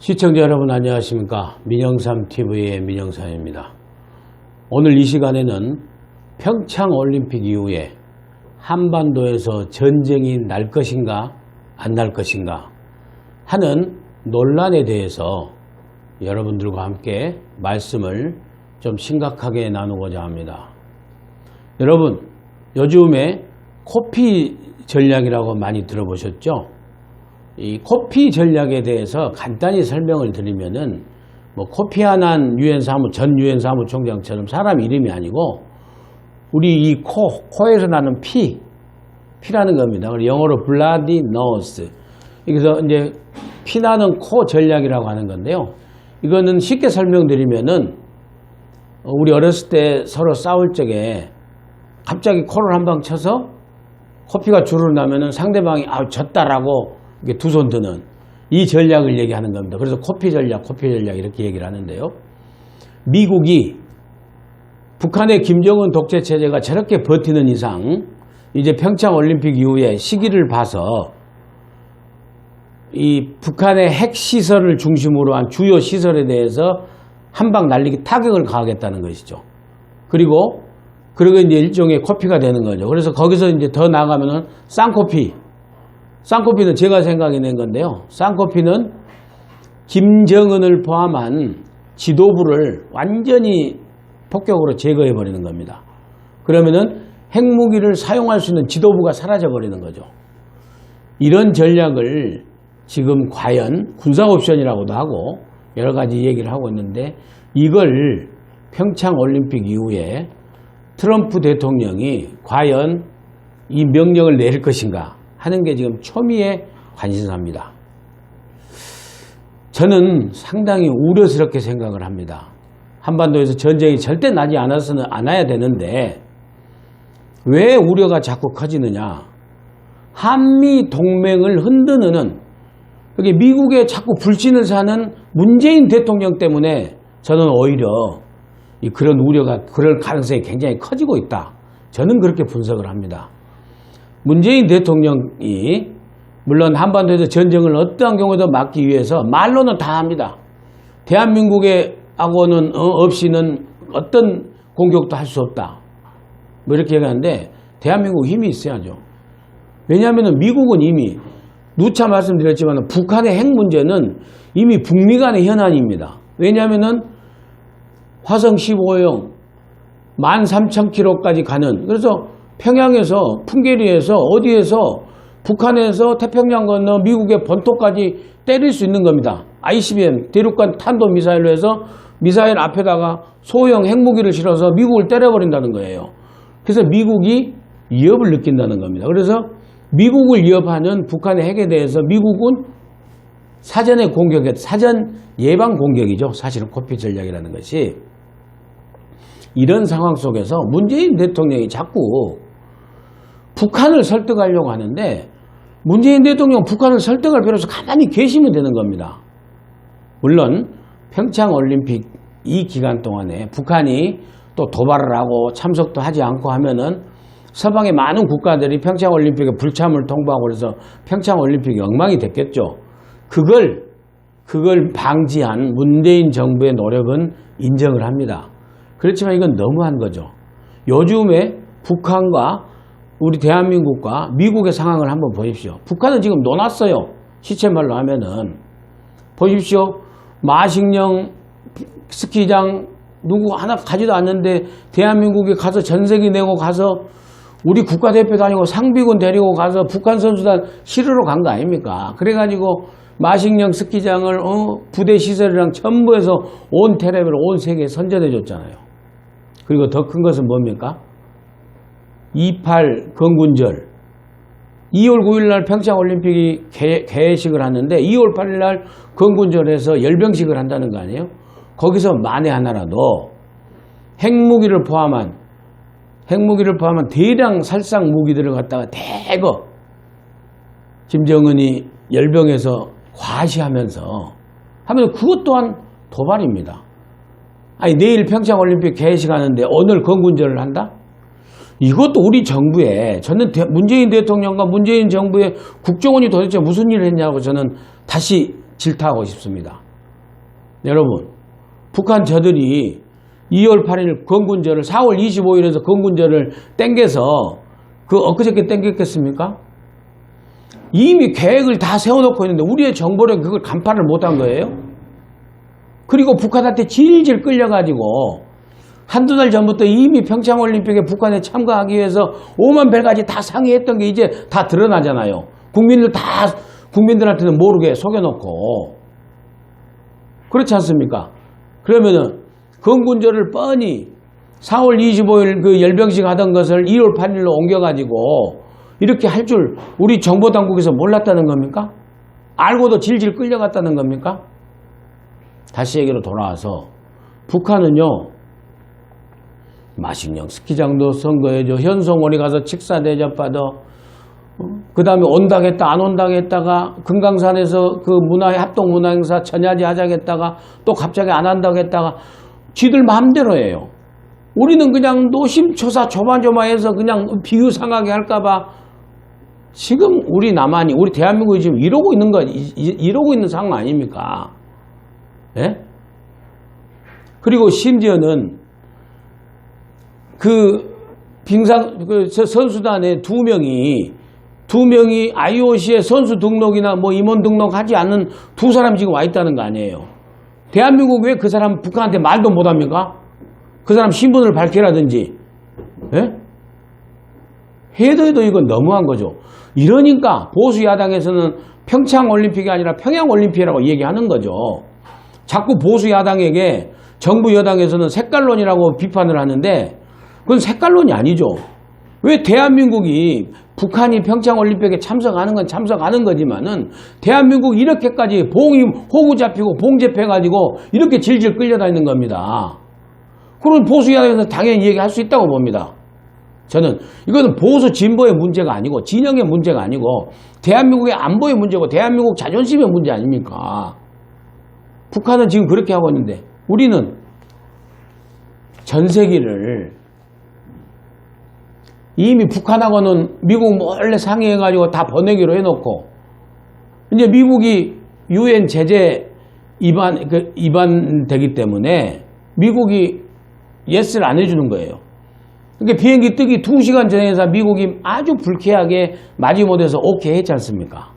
시청자 여러분 안녕하십니까? 민영삼TV의 민영삼입니다. 오늘 이 시간에는 평창올림픽 이후에 한반도에서 전쟁이 날 것인가 안 날 것인가 하는 논란에 대해서 여러분들과 함께 말씀을 좀 심각하게 나누고자 합니다. 여러분 요즘에 코피 전략이라고 많이 들어보셨죠? 이 코피 전략에 대해서 간단히 설명을 드리면은 뭐 코피아난 유엔 사무 전 유엔 사무총장처럼 사람 이름이 아니고 우리 이 코, 코에서 나는 피, 피라는 겁니다. 영어로 bloody nose. 그래서 이제 피나는 코 전략이라고 하는 건데요. 이거는 쉽게 설명드리면은 우리 어렸을 때 서로 싸울 적에 갑자기 코를 한 방 쳐서 코피가 주르르 나면은 상대방이 아 졌다라고 두 손 드는 이 전략을 얘기하는 겁니다. 그래서 코피 전략, 코피 전략 이렇게 얘기를 하는데요. 미국이 북한의 김정은 독재 체제가 저렇게 버티는 이상 이제 평창 올림픽 이후에 시기를 봐서 이 북한의 핵 시설을 중심으로 한 주요 시설에 대해서 한방 날리기 타격을 가하겠다는 것이죠. 그리고 그러고 이제 일종의 코피가 되는 거죠. 그래서 거기서 이제 더 나가면은 쌍코피. 쌍코피는 제가 생각해 낸 건데요. 쌍코피는 김정은을 포함한 지도부를 완전히 폭격으로 제거해 버리는 겁니다. 그러면은 핵무기를 사용할 수 있는 지도부가 사라져 버리는 거죠. 이런 전략을 지금 과연 군사 옵션이라고도 하고 여러 가지 얘기를 하고 있는데 이걸 평창 올림픽 이후에 트럼프 대통령이 과연 이 명령을 내릴 것인가 하는 게 지금 초미의 관심사입니다. 저는 상당히 우려스럽게 생각을 합니다. 한반도에서 전쟁이 절대 나지 않아서는 않아야 되는데 왜 우려가 자꾸 커지느냐? 한미 동맹을 흔드는 여기 미국에 자꾸 불신을 사는 문재인 대통령 때문에 저는 오히려 그런 우려가 그럴 가능성이 굉장히 커지고 있다. 저는 그렇게 분석을 합니다. 문재인 대통령이 물론 한반도에서 전쟁을 어떠한 경우도 막기 위해서 말로는 다 합니다. 대한민국의 하고는 없이는 어떤 공격도 할 수 없다. 뭐 이렇게 얘기하는데 대한민국 힘이 있어야죠. 왜냐하면 미국은 이미 누차 말씀드렸지만 북한의 핵 문제는 이미 북미 간의 현안입니다. 왜냐하면 화성 15형 13,000km까지 가는 그래서 평양에서 풍계리에서 어디에서 북한에서 태평양 건너 미국의 본토까지 때릴 수 있는 겁니다. ICBM 대륙간 탄도 미사일로 해서 미사일 앞에다가 소형 핵무기를 실어서 미국을 때려버린다는 거예요. 그래서 미국이 위협을 느낀다는 겁니다. 그래서 미국을 위협하는 북한의 핵에 대해서 미국은 사전에 공격했, 사전 예방 공격이죠. 사실은 코피 전략이라는 것이. 이런 상황 속에서 문재인 대통령이 자꾸 북한을 설득하려고 하는데 문재인 대통령 북한을 설득할 필요 없어 가만히 계시면 되는 겁니다. 물론 평창 올림픽 이 기간 동안에 북한이 또 도발을 하고 참석도 하지 않고 하면은 서방의 많은 국가들이 평창 올림픽에 불참을 통보하고 그래서 평창 올림픽이 엉망이 됐겠죠. 그걸 그걸 방지한 문재인 정부의 노력은 인정을 합니다. 그렇지만 이건 너무한 거죠. 요즘에 북한과 우리 대한민국과 미국의 상황을 한번 보십시오. 북한은 지금 놓았어요. 시체 말로 하면은. 보십시오. 마식령 스키장 누구 하나 가지도 않는데 대한민국에 가서 전세기 내고 가서 우리 국가대표 다니고 상비군 데리고 가서 북한 선수단 실으러 간 거 아닙니까? 그래가지고 마식령 스키장을 어, 부대 시설이랑 전부 해서 온 테레비를 온 세계에 선전해 줬잖아요. 그리고 더 큰 것은 뭡니까? 28 건군절 2월 9일 날 평창올림픽이 개회식을 하는데 2월 8일 날 건군절에서 열병식을 한다는 거 아니에요? 거기서 만에 하나라도 핵무기를 포함한 핵무기를 포함한 대량 살상 무기들을 갖다가 대거 김정은이 열병에서 과시하면서 하면 그것 또한 도발입니다. 아니 내일 평창올림픽 개회식 하는데 오늘 건군절을 한다? 이것도 우리 정부에 저는 문재인 대통령과 문재인 정부의 국정원이 도대체 무슨 일을 했냐고 저는 다시 질타하고 싶습니다. 여러분, 북한 저들이 2월 8일 건군절을 4월 25일에서 건군절을 땡겨서 그 엊그저께 땡겼겠습니까? 이미 계획을 다 세워놓고 있는데 우리의 정보력이 그걸 간파를 못한 거예요. 그리고 북한한테 질질 끌려가지고 한두 달 전부터 이미 평창올림픽에 북한에 참가하기 위해서 5만 별가지 다 상의했던 게 이제 다 드러나잖아요. 국민들 다 국민들한테는 모르게 속여놓고 그렇지 않습니까? 그러면은 건군절을 뻔히 4월 25일 그 열병식 하던 것을 2월 8일로 옮겨가지고 이렇게 할 줄 우리 정보당국에서 몰랐다는 겁니까? 알고도 질질 끌려갔다는 겁니까? 다시 얘기로 돌아와서 북한은요 마식령 스키장도 선거해줘 현송원이 가서 직사 대접받아 그 다음에 온다겠다 안 온다겠다가 금강산에서 그 문화 합동 문화행사 전야제 하자겠다가 또 갑자기 안 한다겠다가 지들 마음대로 해요. 우리는 그냥 노심초사 조마조마해서 그냥 비유상하게 할까봐 지금 우리 남한이 우리 대한민국이 지금 이러고 있는 거 이러고 있는 상황 아닙니까? 예? 그리고 심지어는 그 빙상 그저 선수단에 두 명이 두 명이 IOC에 선수 등록이나 뭐 임원 등록하지 않는 두 사람 지금 와 있다는 거 아니에요. 대한민국 왜 그 사람 북한한테 말도 못 합니까? 그 사람 신분을 밝히라든지. 예? 해도 해도 이건 너무한 거죠. 이러니까 보수 야당에서는 평창 올림픽이 아니라 평양 올림픽이라고 얘기하는 거죠. 자꾸 보수 야당에게 정부 여당에서는 색깔론이라고 비판을 하는데 그건 색깔론이 아니죠. 왜 대한민국이 북한이 평창 올림픽에 참석하는 건 참석하는 거지만은 대한민국 이렇게까지 봉이 호구 잡히고 봉 잡혀가지고 이렇게 질질 끌려다니는 겁니다. 그런 보수 야당에서 당연히 얘기할 수 있다고 봅니다. 저는 이거는 보수 진보의 문제가 아니고 진영의 문제가 아니고 대한민국의 안보의 문제고 대한민국 자존심의 문제 아닙니까? 북한은 지금 그렇게 하고 있는데 우리는 전 세계를 이미 북한하고는 미국 몰래 상의해가지고 다 보내기로 해놓고 이제 미국이 유엔 제재 위반 그 위반되기 때문에 미국이 예스를 안 해주는 거예요. 그러니까 비행기 뜨기 2시간 전에서 미국이 아주 불쾌하게 마지 못해서 오케이 했지 않습니까?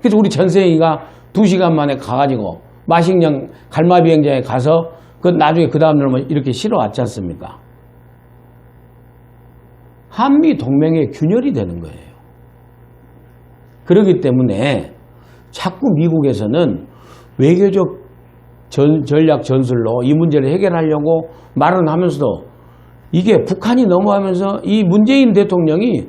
그래서 우리 전세희가 2시간 만에 가가지고 마식령 갈마 비행장에 가서 그 나중에 그 다음날 뭐 이렇게 실어 왔지 않습니까? 한미 동맹의 균열이 되는 거예요. 그렇기 때문에 자꾸 미국에서는 외교적 전- 전략 전술로 이 문제를 해결하려고 말은 하면서도 이게 북한이 넘어가면서 이 문재인 대통령이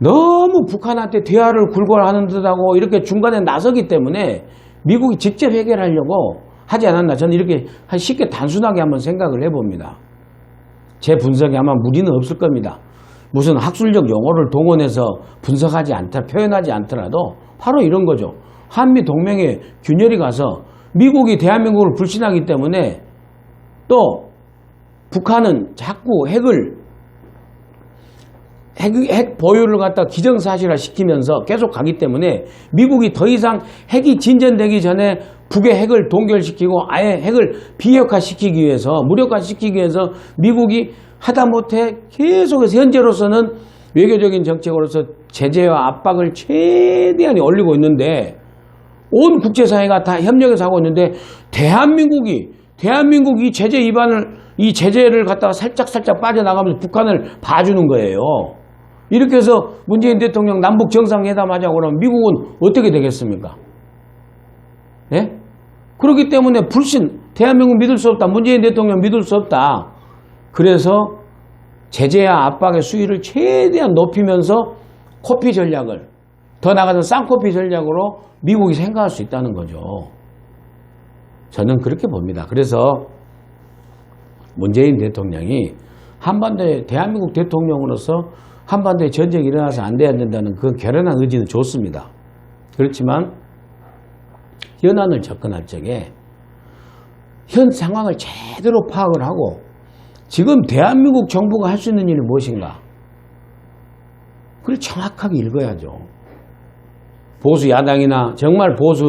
너무 북한한테 대화를 굴고하는 듯하고 이렇게 중간에 나서기 때문에 미국이 직접 해결하려고 하지 않았나 저는 이렇게 쉽게 단순하게 한번 생각을 해봅니다. 제 분석에 아마 무리는 없을 겁니다. 무슨 학술적 용어를 동원해서 분석하지 않다, 표현하지 않더라도 바로 이런 거죠. 한미 동맹에 균열이 가서 미국이 대한민국을 불신하기 때문에 또 북한은 자꾸 핵을 핵, 핵 보유를 갖다 기정사실화 시키면서 계속 가기 때문에 미국이 더 이상 핵이 진전되기 전에 북의 핵을 동결시키고 아예 핵을 비핵화시키기 위해서 무력화시키기 위해서 미국이 하다못해 계속해서 현재로서는 외교적인 정책으로서 제재와 압박을 최대한 올리고 있는데 온 국제사회가 다 협력해서 하고 있는데 대한민국이 대한민국이 제재 위반을 이 제재를 갖다가 살짝 살짝 빠져나가면서 북한을 봐주는 거예요. 이렇게 해서 문재인 대통령 남북 정상회담 하자고 그러면 미국은 어떻게 되겠습니까? 예? 그렇기 때문에 불신 대한민국 믿을 수 없다. 문재인 대통령 믿을 수 없다. 그래서 제재와 압박의 수위를 최대한 높이면서 코피 전략을 더 나가서 쌍코피 전략으로 미국이 생각할 수 있다는 거죠. 저는 그렇게 봅니다. 그래서 문재인 대통령이 한반도에 대한민국 대통령으로서 한반도에 전쟁이 일어나서 안 돼야 된다는 그 결연한 의지는 좋습니다. 그렇지만 현안을 접근할 적에 현 상황을 제대로 파악을 하고 지금 대한민국 정부가 할 수 있는 일이 무엇인가? 그걸 정확하게 읽어야죠. 보수 야당이나 정말 보수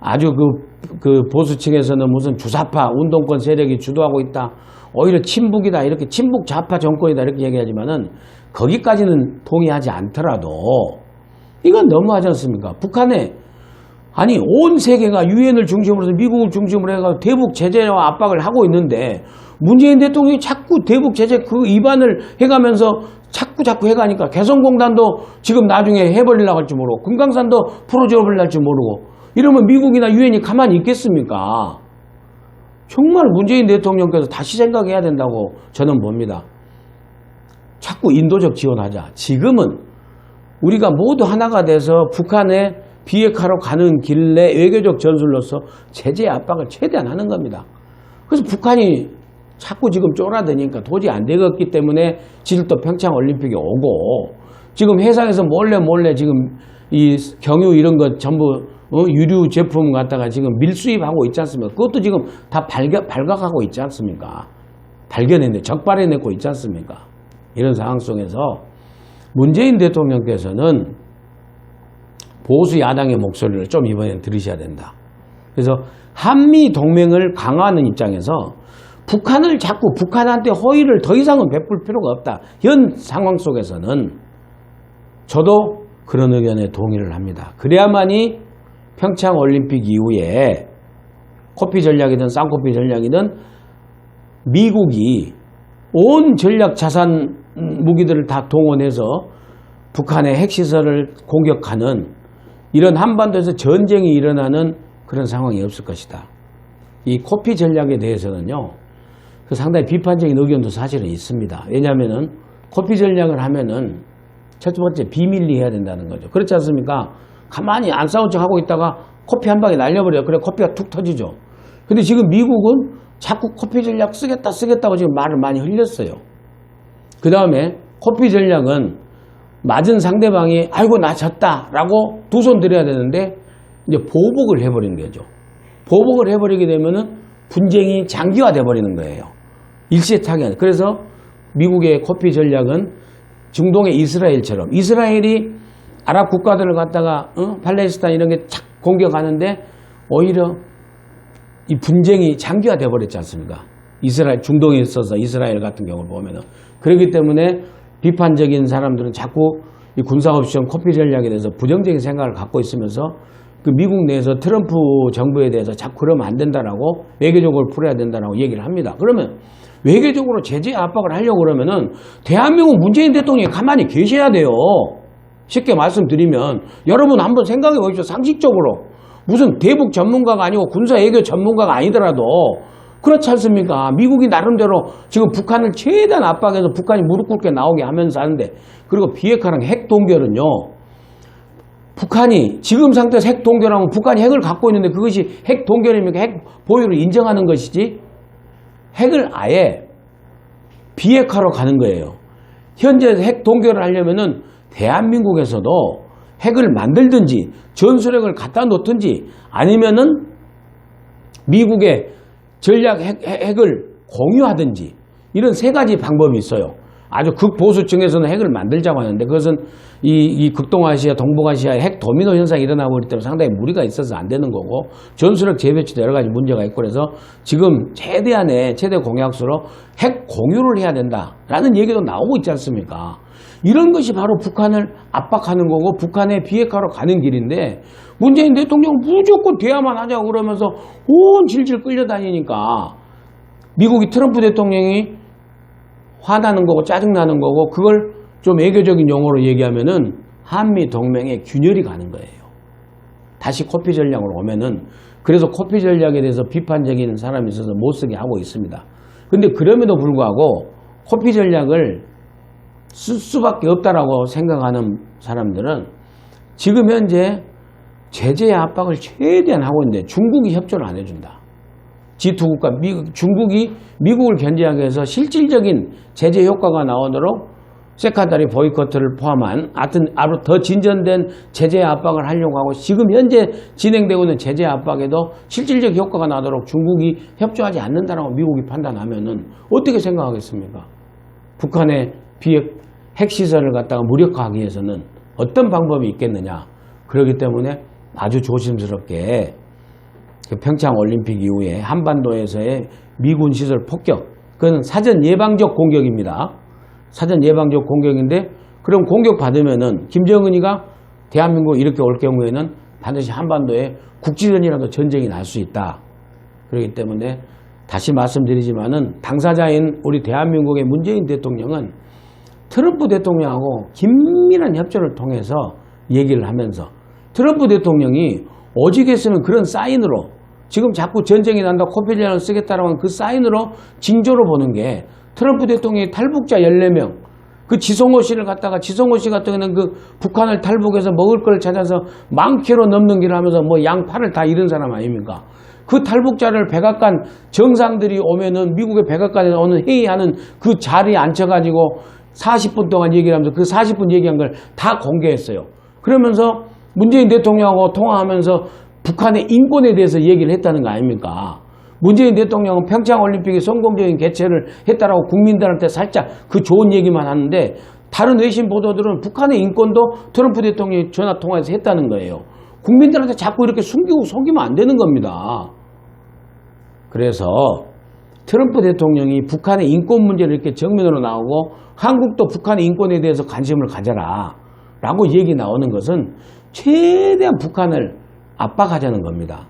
아주 그, 그 보수층에서는 무슨 주사파 운동권 세력이 주도하고 있다. 오히려 친북이다. 이렇게 친북 좌파 정권이다. 이렇게 얘기하지만은 거기까지는 동의하지 않더라도 이건 너무하지 않습니까? 북한에 아니 온 세계가 유엔을 중심으로 해서 미국을 중심으로 해가 대북 제재와 압박을 하고 있는데 문재인 대통령이 자꾸 대북 제재 그 위반을 해가면서 자꾸 자꾸 해가니까 개성공단도 지금 나중에 해버리려고 할지 모르고 금강산도 풀어줘버리려 할지 모르고 이러면 미국이나 유엔이 가만히 있겠습니까? 정말 문재인 대통령께서 다시 생각해야 된다고 저는 봅니다. 자꾸 인도적 지원하자. 지금은 우리가 모두 하나가 돼서 북한의 비핵화로 가는 길 내 외교적 전술로서 제재 압박을 최대한 하는 겁니다. 그래서 북한이 자꾸 지금 쫄아드니까 도저히 안 되겠기 때문에 지들도 평창 올림픽에 오고 지금 회사에서 몰래 몰래 지금 이 경유 이런 것 전부 어, 유류 제품 갖다가 지금 밀수입하고 있지 않습니까? 그것도 지금 다 발각, 발각하고 있지 않습니까? 발견해내, 적발해내고 있지 않습니까? 이런 상황 속에서 문재인 대통령께서는 보수 야당의 목소리를 좀 이번엔 들으셔야 된다. 그래서 한미 동맹을 강화하는 입장에서 북한을 자꾸 북한한테 호의를 더 이상은 베풀 필요가 없다. 현 상황 속에서는 저도 그런 의견에 동의를 합니다. 그래야만이 평창 올림픽 이후에 코피 전략이든 쌍코피 전략이든 미국이 온 전략 자산 무기들을 다 동원해서 북한의 핵시설을 공격하는 이런 한반도에서 전쟁이 일어나는 그런 상황이 없을 것이다. 이 코피 전략에 대해서는요, 그 상당히 비판적인 의견도 사실은 있습니다. 왜냐하면은 코피 전략을 하면은 첫 번째 비밀리 해야 된다는 거죠. 그렇지 않습니까? 가만히 안 싸운 척 하고 있다가 코피 한 방에 날려버려요. 그래 코피가 툭 터지죠. 근데 지금 미국은 자꾸 코피 전략 쓰겠다 쓰겠다고 지금 말을 많이 흘렸어요. 그 다음에 코피 전략은 맞은 상대방이 아이고 나 졌다라고 두 손 들여야 되는데 이제 보복을 해버리는 거죠. 보복을 해버리게 되면은 분쟁이 장기화돼 버리는 거예요. 일시타격. 그래서 미국의 코피 전략은 중동의 이스라엘처럼 이스라엘이 아랍 국가들을 갖다가 어? 팔레스타인 이런 게 착 공격하는데 오히려 이 분쟁이 장기화돼 버렸지 않습니까? 이스라엘 중동에 있어서 이스라엘 같은 경우를 보면은 그렇기 때문에 비판적인 사람들은 자꾸 이 군사 옵션 코피 전략에 대해서 부정적인 생각을 갖고 있으면서 그 미국 내에서 트럼프 정부에 대해서 자꾸 그러면 안 된다라고 외교적으로 풀어야 된다라고 얘기를 합니다. 그러면 외교적으로 제재 압박을 하려고 그러면은 대한민국 문재인 대통령이 가만히 계셔야 돼요. 쉽게 말씀드리면 여러분 한번 생각해 보십시오. 상식적으로 무슨 대북 전문가가 아니고 군사 외교 전문가가 아니더라도 그렇지 않습니까? 미국이 나름대로 지금 북한을 최대한 압박해서 북한이 무릎 꿇게 나오게 하면서 하는데 그리고 비핵화랑 핵 동결은요. 북한이 지금 상태에서 핵 동결하면 북한이 핵을 갖고 있는데 그것이 핵 동결이니까 핵 보유를 인정하는 것이지 핵을 아예 비핵화로 가는 거예요. 현재 핵 동결을 하려면은 대한민국에서도 핵을 만들든지 전술핵을 갖다 놓든지 아니면은 미국의 전략 핵, 핵을 공유하든지 이런 세 가지 방법이 있어요. 아주 극보수층에서는 핵을 만들자고 하는데 그것은 이, 이 극동아시아, 동북아시아의 핵 도미노 현상이 일어나고 있기 때문에 상당히 무리가 있어서 안 되는 거고 전술핵 재배치도 여러 가지 문제가 있고 그래서 지금 최대한의 최대 공약수로 핵 공유를 해야 된다라는 얘기도 나오고 있지 않습니까? 이런 것이 바로 북한을 압박하는 거고 북한의 비핵화로 가는 길인데 문재인 대통령 무조건 대화만 하자고 그러면서 온 질질 끌려다니니까 미국이 트럼프 대통령이 화나는 거고 짜증나는 거고 그걸 좀 외교적인 용어로 얘기하면은 한미 동맹의 균열이 가는 거예요. 다시 코피 전략으로 오면은 그래서 코피 전략에 대해서 비판적인 사람이 있어서 못 쓰게 하고 있습니다. 근데 그럼에도 불구하고 코피 전략을 쓸 수밖에 없다라고 생각하는 사람들은 지금 현재 제재 압박을 최대한 하고 있는데 중국이 협조를 안 해준다. G2국가 미국, 중국이 미국을 견제하기 위해서 실질적인 제재 효과가 나오도록 세카다리 보이커트를 포함한 하여튼 아로 더 진전된 제재 압박을 하려고 하고 지금 현재 진행되고 있는 제재 압박에도 실질적 효과가 나도록 중국이 협조하지 않는다라고 미국이 판단하면은 어떻게 생각하겠습니까? 북한의 비핵 핵시설을 갖다가 무력화하기 위해서는 어떤 방법이 있겠느냐. 그렇기 때문에 아주 조심스럽게 그 평창 올림픽 이후에 한반도에서의 미군 시설 폭격, 그건 사전 예방적 공격입니다. 사전 예방적 공격인데 그럼 공격 받으면은 김정은이가 대한민국 이렇게 올 경우에는 반드시 한반도에 국지전이라도 전쟁이 날 수 있다. 그렇기 때문에 다시 말씀드리지만은 당사자인 우리 대한민국의 문재인 대통령은 트럼프 대통령하고 긴밀한 협조를 통해서 얘기를 하면서 트럼프 대통령이 오직했으면 그런 사인으로 지금 자꾸 전쟁이 난다 코피리안을 쓰겠다라고 하는 그 사인으로 징조로 보는 게 트럼프 대통령이 탈북자 14명 그 지성호 씨를 갖다가 지성호 씨 같은 경우는 그 북한을 탈북해서 먹을 걸 찾아서 만 킬로 넘는 길을 하면서 뭐 양팔을 다 잃은 사람 아닙니까? 그 탈북자를 백악관 정상들이 오면은 미국의 백악관에 오는 회의하는 그 자리에 앉혀가지고 40분 동안 얘기를 하면서 그 40분 얘기한 걸 다 공개했어요. 그러면서 문재인 대통령하고 통화하면서 북한의 인권에 대해서 얘기를 했다는 거 아닙니까? 문재인 대통령은 평창올림픽의 성공적인 개최를 했다라고 국민들한테 살짝 그 좋은 얘기만 하는데 다른 외신 보도들은 북한의 인권도 트럼프 대통령이 전화 통화해서 했다는 거예요. 국민들한테 자꾸 이렇게 숨기고 속이면 안 되는 겁니다. 그래서 트럼프 대통령이 북한의 인권 문제를 이렇게 정면으로 나오고 한국도 북한의 인권에 대해서 관심을 가져라 라고 얘기 나오는 것은 최대한 북한을 압박하자는 겁니다.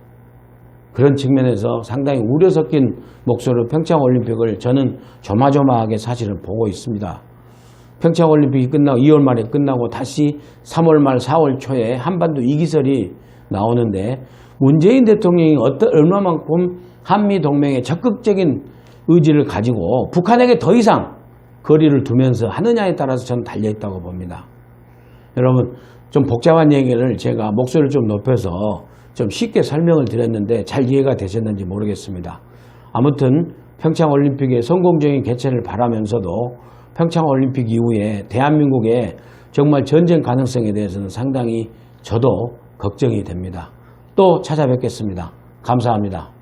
그런 측면에서 상당히 우려 섞인 목소리로 평창올림픽을 저는 조마조마하게 사실은 보고 있습니다. 평창올림픽이 끝나고 2월 말에 끝나고 다시 3월 말 4월 초에 한반도 이기설이 나오는데 문재인 대통령이 어떤 얼마만큼 한미 동맹에 적극적인 의지를 가지고 북한에게 더 이상 거리를 두면서 하느냐에 따라서 저는 달려 있다고 봅니다. 여러분 좀 복잡한 얘기를 제가 목소리를 좀 높여서 좀 쉽게 설명을 드렸는데 잘 이해가 되셨는지 모르겠습니다. 아무튼 평창올림픽의 성공적인 개최를 바라면서도 평창올림픽 이후에 대한민국의 정말 전쟁 가능성에 대해서는 상당히 저도 걱정이 됩니다. 또 찾아뵙겠습니다. 감사합니다.